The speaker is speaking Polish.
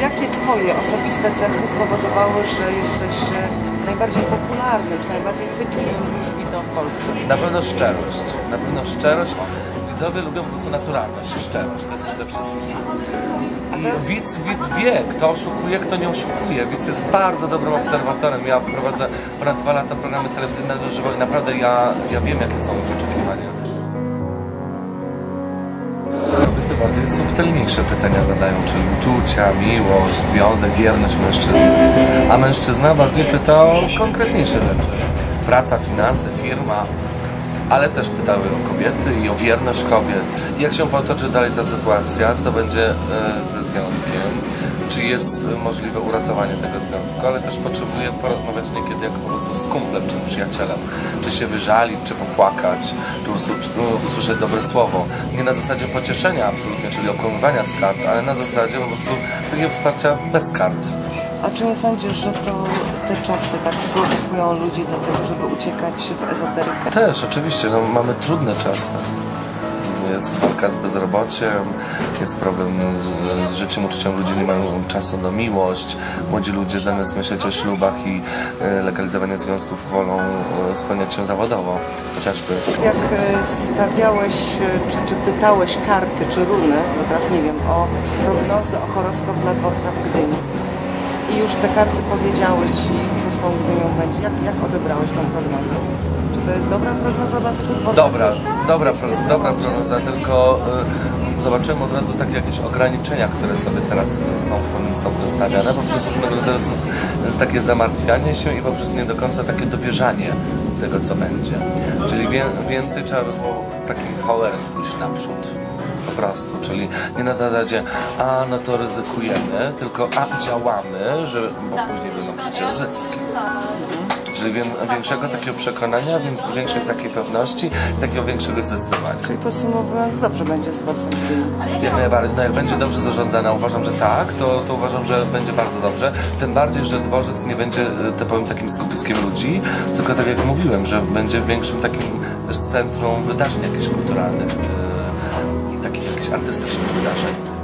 Jakie Twoje osobiste cechy spowodowały, że jesteś e, najbardziej popularnym, czy najbardziej chwytliwym wróżbitą w Polsce? Na pewno szczerość. Na pewno szczerość. Widzowie lubią po prostu naturalność i szczerość. To jest przede wszystkim. I widz, widz wie, kto oszukuje, kto nie oszukuje. Widz jest bardzo dobrym obserwatorem. Ja prowadzę ponad dwa lata programy telewizyjne na żywo i naprawdę ja, ja wiem, jakie są oczekiwania. Subtelniejsze pytania zadają, czyli uczucia, miłość, związek, wierność mężczyzny. A mężczyzna bardziej pyta o konkretniejsze rzeczy. Praca, finanse, firma, ale też pytały o kobiety i o wierność kobiet. Jak się potoczy dalej ta sytuacja, co będzie e, ze związkiem, czy jest możliwe uratowanie tego związku, ale też potrzebuję porozmawiać niekiedy jak po prostu z kumplem czy z przyjacielem, czy się wyżalić, czy popłakać, czy usłyszeć dobre słowo. Nie na zasadzie pocieszenia absolutnie, czyli okłamywania z kart, ale na zasadzie po prostu takiego wsparcia bez kart. A czy sądzisz, że to te czasy tak prowokują ludzi do tego, żeby uciekać w ezoterykę? Też, oczywiście, no, mamy trudne czasy. Jest walka z bezrobociem, jest problem z, z życiem, uczuciem. Ludzie nie mają czasu na miłość. Młodzi ludzie zamiast myśleć o ślubach i e, legalizowaniu związków wolą e, spełniać się zawodowo, chociażby. Jak e, stawiałeś, czy, czy pytałeś karty, czy runy, bo teraz nie wiem, o prognozę, o horoskop dla dworca w Gdyni i już te karty powiedziały Ci, co z tą Gdynią będzie, jak, jak odebrałeś tą prognozę? Czy to jest dobra prognoza dla tego dworca? Dobra, dobra, pro, dobra prognoza, tylko zobaczyłem od razu takie jakieś ograniczenia, które sobie teraz y, są w pewnym stopniu stawiane, poprzez różnego rodzaju takie zamartwianie się i poprzez nie do końca takie dowierzanie tego, co będzie. Czyli wie, więcej trzeba by było z takim powerem pójść naprzód. Po prostu, czyli nie na zasadzie, a no to ryzykujemy, tylko a działamy, że, bo później będą przecież zyski. Czyli wię, większego takiego przekonania, wię- większej takiej pewności takiego większego zdecydowania. Czyli podsumowując, dobrze będzie z Gdyni. Jak najbardziej, no jak będzie dobrze zarządzana, uważam, że tak, to, to uważam, że będzie bardzo dobrze. Tym bardziej, że dworzec nie będzie, e, to powiem, takim skupiskiem ludzi, tylko tak jak mówiłem, że będzie większym takim też centrum wydarzeń jakichś kulturalnych e, i takich jakichś artystycznych wydarzeń.